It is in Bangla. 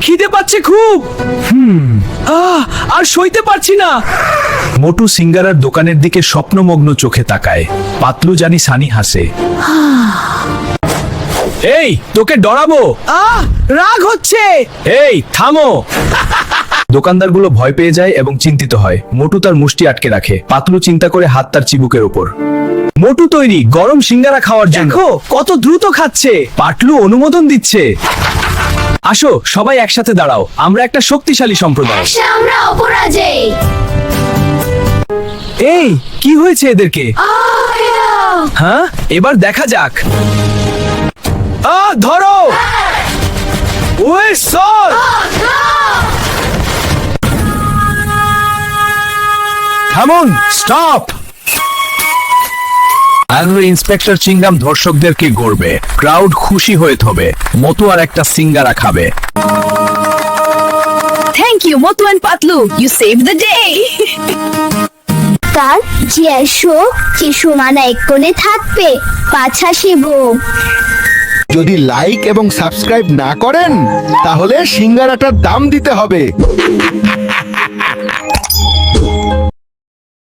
খিদে পাচ্ছে খুব। হুম আহ আর সইতে পারছি না। মোটু সিঙ্গারার দোকানের দিকে স্বপ্নমগ্ন চোখে তাকায়। পাতলু জানি সানি হাসে। এই তোকে ডরাবো। আহ রাগ হচ্ছে। এই থামো। দোকানদারগুলো ভয় পেয়ে যায় এবং চিন্তিত হয়। মোটু তার মুষ্টি আটকে রাখে। পাতলু চিন্তা করে হাত তার চিবুকের ওপর। মোটু তৈরি গরম সিঙ্গারা খাওয়ার জন্য। কত দ্রুত খাচ্ছে। পাটলু অনুমোদন দিচ্ছে। আসো সবাই একসাথে দাঁড়াও। আমরা একটা শক্তিশালী সম্প্রদায়। আমরা অপরাজেয় এই কি হয়েছে এদেরকে? হ্যাঁ এবার দেখা যাক। আ ধরো! সর! থামুন স্টপ! আগ্রো ইন্সপেক্টর চিংগাম ধর্ষকদেরকে গড়বে। ক্রাউড খুশি হয়ে থবে। মতো আর একটা সিঙ্গারা খাবে। Thank you, Motu and Patlu. You saved the day. তার যে এসো শিশু মানা এক্ষণে থাকবে। পাছা শিব যদি লাইক এবং সাবস্ক্রাইব না করেন তাহলে সিঙ্গারাটার দাম দিতে হবে।